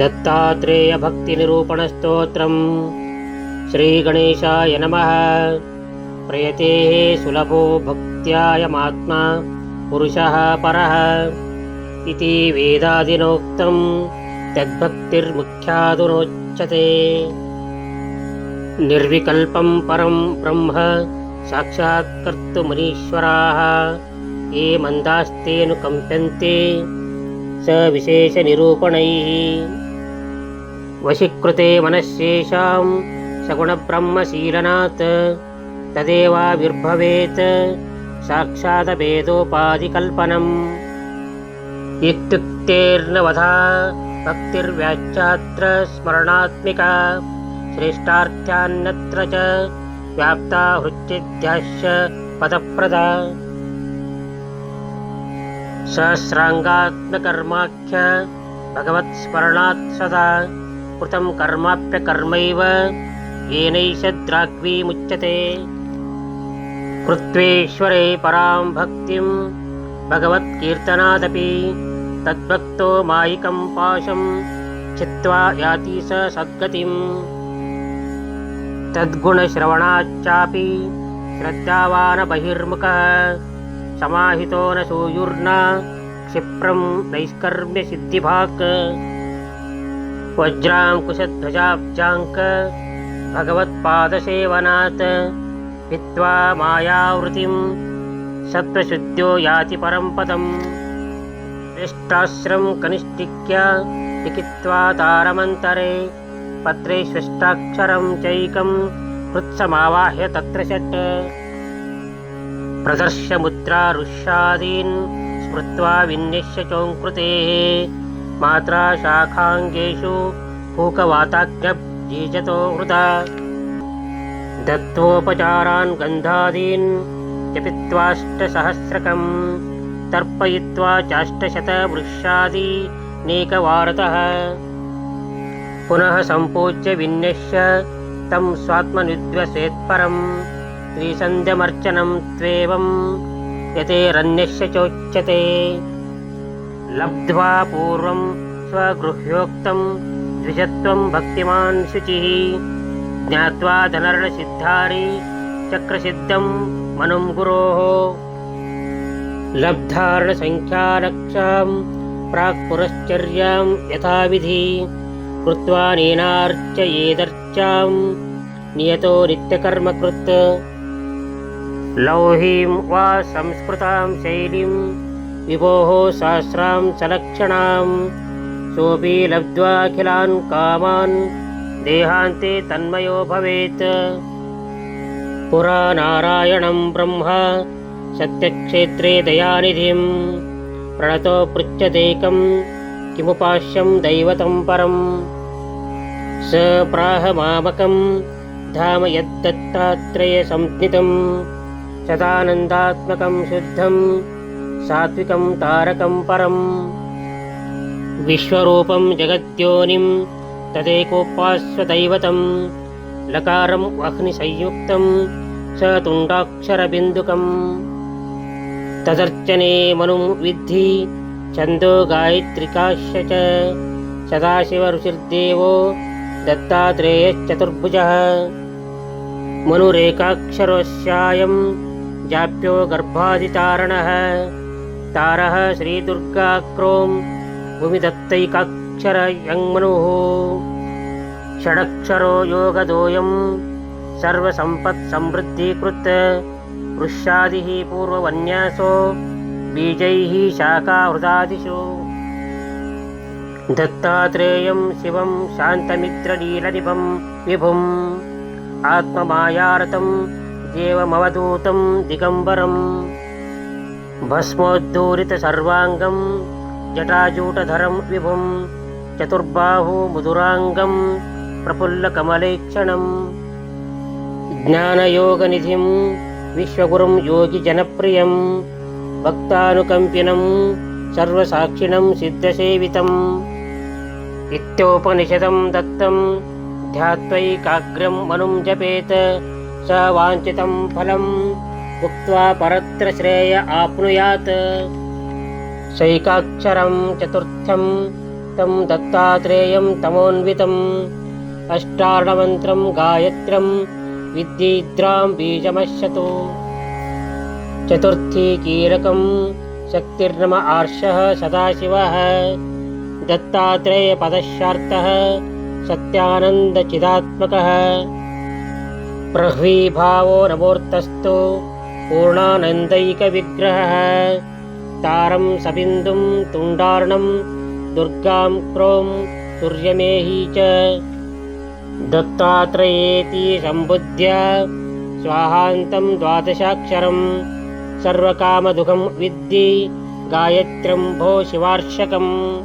दत्तात्रेयभक्तिनिरूपणस्तोत्रम् श्रीगणेशाय नमः प्रयतेः सुलभो भक्त्यायमात्मा पुरुषः परः इति वेदादिनोक्तं तद्भक्तिर्मुख्यादुरोच्यते निर्विकल्पं परं ब्रह्म साक्षात्कर्तुमनीश्वराः ये मन्दास्तेऽनुकम्प्यन्ते स विशेषनिरूपणैः वशीकृते मनस्येषां सगुणब्रह्मशीलनात् तदेवाविर्भवेत् साक्षादभेदोपाधिकल्पनम् इत्युक्तेर्नवधा भक्तिर्व्याख्यात्र स्मरणात्मिका श्रेष्ठार्थ्यान्यत्र च व्याप्ता हृच्चिद्याश्च पदप्रदा। सहस्राङ्गात्मकर्माख्य भगवत्स्मरणात् सदा कृतं कर्माप्यकर्मैव येनैषद्राग्वीमुच्यते कृत्वेश्वरे परां भक्तिं भगवत्कीर्तनादपि तद्भक्तो मायिकं पाशं चित्वा याति स सद्गतिम्। तद्गुणश्रवणाच्चापि श्रद्धावान बहिर्मुखः समाहितो न सूयुर्न क्षिप्रं नैष्कर्म्यसिद्धिभाक् वज्राङ्कुशध्वजाब्जाङ्क भगवत्पादसेवनात् हित्वा मायावृतिं सत्त्वशुद्ध्यो याति परं पदम् श्रेष्ठाश्रं कनिष्ठिक्य लिखित्वा तारमन्तरे पत्रे स्पष्टाक्षरं चैकं हृत्समावाह्य तत्र षट्। प्रदर्श्यमुद्रा ऋष्यादीन् स्मृत्वा विन्यस्य चोङ्कृतेः मात्रा शाखाङ्गेषु पूकवाताज्ञब्जीजतो हृदा दत्तोपचारान् गन्धादीन् जपित्वाष्टसहस्रकं तर्पयित्वा चाष्टशतवृक्षादीनेकवारतः पुनः सम्पूज्य विन्यस्य तं स्वात्मनिद्वसेत्परं त्रिसन्ध्यमर्चनं त्वेवं यतेरन्यस्य चोच्यते లబ్ధ్వా పూర్వం స్వగృహ్యోక్తం ద్విజత్వం భక్తిమాన్ శుచి జ్ఞావా ధనరణ సిద్ధారి చక్రసిద్ధం మనుం గురో లబ్ధారణ సంఖ్యారక్షాం ప్రాక్పురశ్చర్యాం యథావిధి కృత్వా నేనార్చయేదర్చాం నియతో నిత్యకర్మకృత్ లౌహీం వా సంస్కృతాం శైలీం विभोः सहस्रां सलक्षणां सोऽपि लब्ध्वाखिलान् कामान् देहान्ते तन्मयो भवेत्। पुरा नारायणं ब्रह्म सत्यक्षेत्रे दयानिधिं प्रणतो पृच्छतेकं किमुपास्यं दैवतं परम्। स प्राह मामकं धाम यद्दत्तात्रेयसंज्ञितं सदानन्दात्मकं సాత్వికం తారకం పరం. విశ్వరూపం జగద్యోనిం తదేకోపాస్వదైవతం లకారం అహ్ని సంయుక్తం స తుండాక్షరబిందుకం. తదర్చనే మనుం విద్ధి ఛందో గాయత్రికాశ్య చ. సదాశివ ఋషిర్దేవో దత్తాత్రేయశ్చతుర్భుజ. మనురేకాక్షరస్యాయం జాప్యో గర్భాదితారణ. तारः श्रीदुर्गाक्रों भूमिदत्तैकाक्षर यङ्मनुः षडक्षरो योगदोऽयं सर्वसम्पत्समृद्धीकृत वृक्षादिः पूर्ववन्यासो बीजैः शाखाहृदादिषु दत्तात्रेयं शिवं शान्तमित्रलीलनिभं विभुम्। आत्ममायारतं देवमवधूतं दिगम्बरम् भस्मोद्धूरितसर्वाङ्गं जटाजूटधरं विभुं चतुर्बाहुमुदुराङ्गं प्रफुल्लकमलेक्षणम्। ज्ञानयोगनिधिं विश्वगुरुं योगिजनप्रियं भक्तानुकम्पिनं सर्वसाक्षिणं सिद्धसेवितम्। इत्योपनिषदं दत्तं ध्यात्वैकाग्र्यं मनुं जपेत स वाञ्छितं फलं భుక్త్వా పరత్ర శ్రేయ ఆప్నుయాత్ శైకాక్షరం చతుర్థం తం దత్తాత్రేయం తమోన్వితం అష్టార్ణమంత్రం గాయత్రం విద్యిద్రాం బీజమశ్యతు చతుర్థీ కీలకం శక్తిర్నమ ఆర్ష సదాశివ దత్తాత్రేయపదశార్థ సత్యానందచిదాత్మక పృథ్వీభావో నమూర్తస్తు पूर्णानन्दैकविग्रहः तारं सबिन्दुं तुण्डार्णं दुर्गां क्रों सूर्यमेही च। दत्तात्रेयेति सम्बुद्ध्य स्वाहान्तं द्वादशाक्षरं। सर्वकामदुःखं विद्धि गायत्रं भो शिवार्षकम्।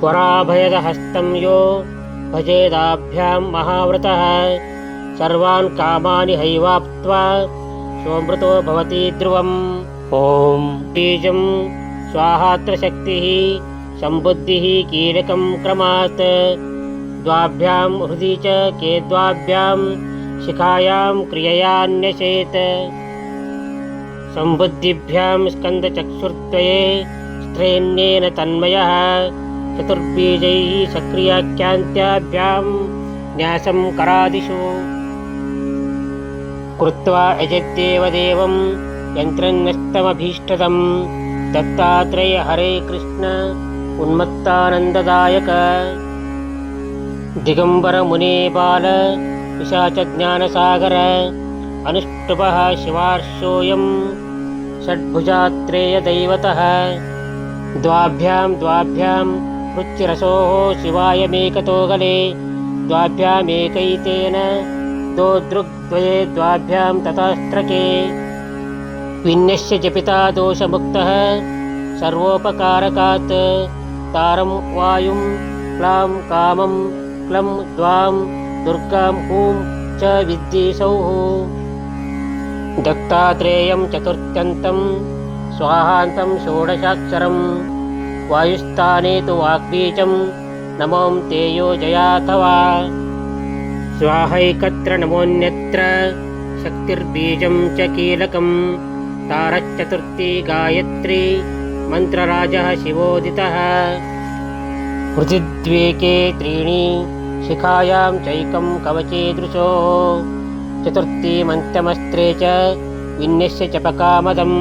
स्वराभयदहस्तं यो भजेदाभ्यां महाव्रतः। सर्वान् कामानि हैवाप्त्वा सोमृतो भवति ध्रुवम्। ॐ। बीजं स्वाहात्रशक्तिः सम्बुद्धिः कीलकं क्रमात्। द्वाभ्यां हृदि च केद्वाभ्यां शिखायां क्रिययान्यसेत् सम्बुद्धिभ्यां स्कन्दचक्षुर्द्वये स्त्रेण्येन तन्मयः चतुर्बीजैः सक्रियाख्यान्त्याभ्यां न्यासं करादिषु कृत्वा यन्त्रन्यस्तमभीष्टदं दत्तात्रेय हरे कृष्ण। उन्मत्तानन्ददायक। दिगम्बरमुने बाल। पिशाचज्ञानसागर अनुष्टुपः शिवार्षोऽयं षड्भुजात्रेयदैवतः द्वाभ्यां द्वाभ्यां रुचिरसोः शिवायमेकतो गले द्वाभ्यामेकैतेन दोदृग्द्वये द्वाभ्यां तथास्त्रके विन्यस्य जपिता दोषमुक्तः। सर्वोपकारकात् तारं वायुं क्लां कामं क्लं द्वां दुर्गां हूं च विद्येसौः दत्तात्रेयं चतुर्थ्यन्तं स्वाहान्तं षोडशाक्षरं वायुस्थाने तु वाग्बीजं नमों तेयो जयाथवा स्वाहैकत्र नमोऽन्यत्र शक्तिर्बीजं च कीलकं तारश्चतुर्थी गायत्री मन्त्रराजः शिवोदितः। पृथिद्वेके त्रीणि शिखायां चैकं चतुर्थी मन्त्रमस्त्रे च विन्यस्य चपकामदम्।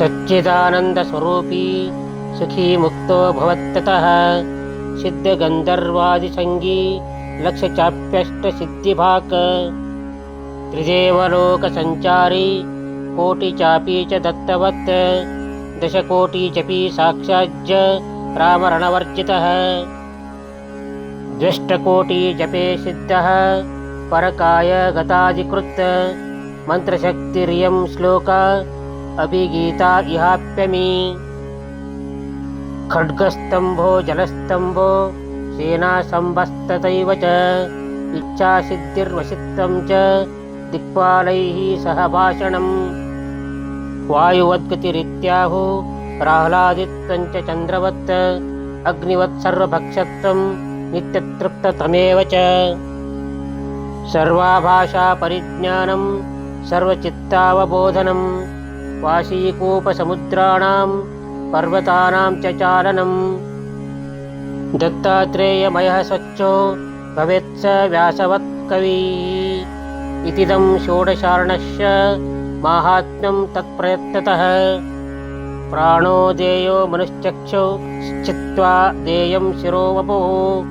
सच्चिदानन्दस्वरूपी सुखी मुक्तो भवत्ततः। सिद्धगन्धर्वादिसङ्गी लक्षचाप्यष्टसिद्धिभाक्। त्रिदेवलोकसञ्चारी कोटिचापी च दत्तवत्। दशकोटिजपी साक्षाज्ज रामरणवर्जितः। द्व्यष्टकोटिजपे सिद्धः परकाय गताधिकृत्। मन्त्रशक्तिरियं श्लोक अभिगीता इहाप्यमी। खड्गस्तम्भो जलस्तम्भो सेनासम्भस्ततैव च इच्छासिद्धिर्वशित्वं च दिक्पालैः सह भाषणम् वायुवद्गतिरित्याहु प्राह्लादित्वं च चन्द्रवत् अग्निवत् सर्वभक्षत्वं नित्यतृप्ततमेव च। सर्वाभाषापरिज्ञानं सर्वचित्तावबोधनं वाशीकूपसमुद्राणां पर्वतानां च चालनम् दत्तात्रेयमयः स्वच्छो भवेत्स व्यासवत्कविः। इतिदं षोडशार्णस्य माहात्म्यं तत्प्रयत्नतः। प्राणो देयो मनुश्चक्षो चित्वा देयं शिरो वपुः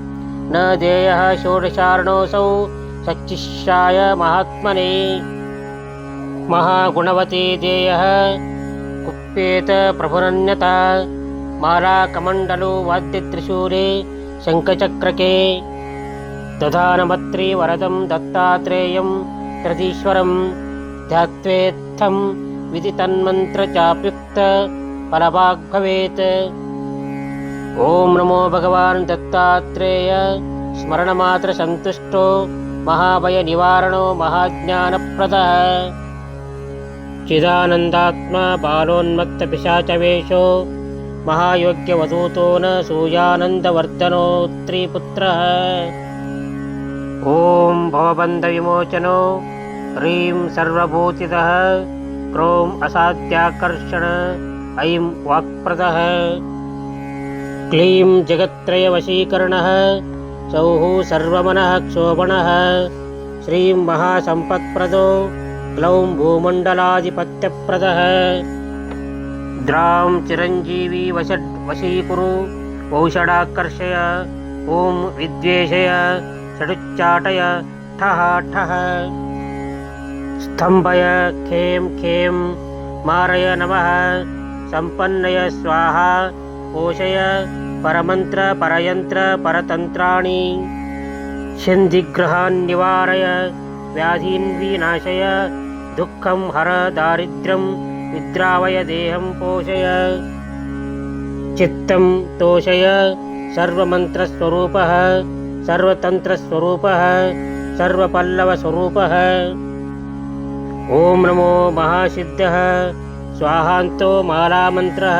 न देयः षोडशार्णोऽसौ सच्चिष्याय महात्मने। महागुणवते देयः कुप्येत प्रभुरन्यता मालाकमण्डलो वाद्यत्रिशूले शङ्खचक्रके दधानमत्रि वरदं दत्तात्रेयं त्रतीश्वरं ध्यात्वेत्थं विदितन्मन्त्रचाप्युक्त फलभाग्भवेत्। ॐ नमो भगवान् दत्तात्रेय स्मरणमात्रसन्तुष्टो महाभयनिवारणो महाज्ञानप्रदः। चिदानन्दात्मा बालोन्मत्तपिशाचवेषो महायोग्यवधूतो न सूयानन्दवर्धनोत्रीपुत्रः ॐ भवबन्धविमोचनो ह्रीं सर्वभूतितः क्रों असाध्याकर्षण ऐं वाक्प्रदः क्लीं जगत्त्रयवशीकरणः सौः सर्वमनः क्षोभणः श्रीं महासम्पत्प्रदो क्लौं भूमण्डलाधिपत्यप्रदः द्रां चिरञ्जीवी वषड् वशीकुरु औषडाकर्षय ॐ विद्वेषय षडुच्चाटय ठः ठः। स्तम्भय खें खें मारय नमः सम्पन्नय स्वाहा पोषय परमन्त्र परयन्त्र परतन्त्राणि। शन्दिग्रहान् निवारय व्याधीन् विनाशय दुःखं हर दारिद्र्यं विद्रावय देहं पोषय। चित्तं तोषय। सर्वमन्त्रस्वरूपः। सर्वतन्त्रस्वरूपः। सर्वपल्लवस्वरूपः। ॐ नमो महासिद्धः। स्वाहान्तो मालामन्त्रः।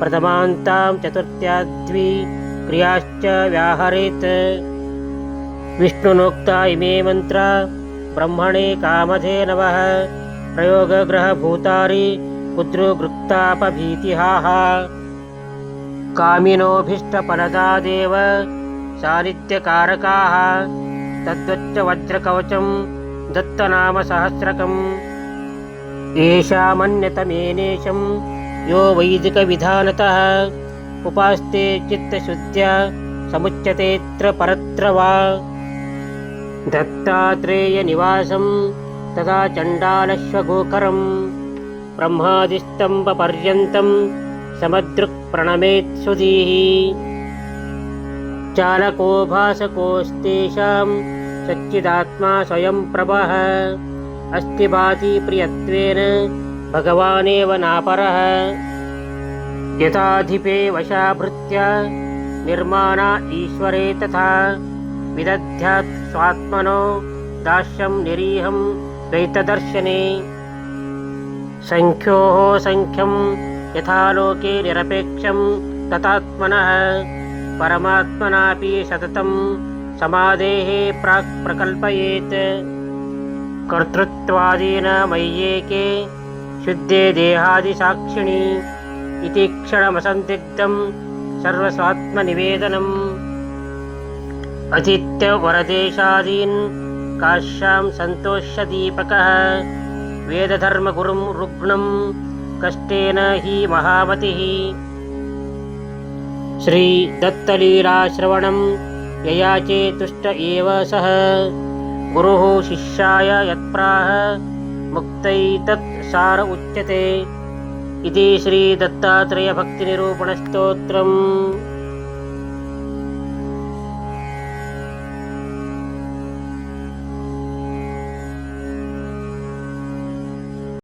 प्रथमान्तां चतुर्थ्याद्वि क्रियाश्च व्याहरेत्। विष्णुनोक्ता इमे मन्त्रा। ब्रह्मणे कामधे नवः प्रयोगग्रहभूतारि कुद्रुगृक्तापभीतिहाः कामिनोऽभीष्टफलदा देव सानिध्यकारकाः तद्वच्च वज्रकवचं दत्तनामसहस्रकम् येषामन्यतमेनेशं यो वैदिकविधानतः उपास्ते चित्तशुद्ध्या समुच्यतेऽत्र परत्र वा दत्तात्रेयनिवासं तथा चण्डालश्वगोकरं ब्रह्मादिस्तम्भपर्यन्तं समदृक्प्रणमेत् सुधीः चालको भासकोस्तेषां सच्चिदात्मा स्वयं प्रभः अस्ति भाति प्रियत्वेन भगवानेव नापरः। यथाधिपे वशाभृत्या निर्माणा ईश्वरे तथा विदध्यात् स्वात्मनो दास्यं निरीहं द्वैतदर्शने। सङ्ख्योः सङ्ख्यं यथा लोके निरपेक्षं तथात्मनः परमात्मनापि सततं समाधेः प्राक् प्रकल्पयेत्। कर्तृत्वादीन मय्येके शुद्धे देहादिसाक्षिणि इति क्षणमसन्दिग्धं सर्वस्वात्मनिवेदनम्। अतीत्यवरदेशादीन् काश्यां सन्तोष्यदीपकः। वेदधर्मगुरुं रुग्णं कष्टेन हि महामतिः श्रीदत्तलीलाश्रवणं ययाचे तुष्ट एव सः। गुरुः शिष्याय यत्प्राह मुक्तैतत् सार उच्यते। इति श्रीदत्तात्रेयभक्तिनिरूपणस्तोत्रम्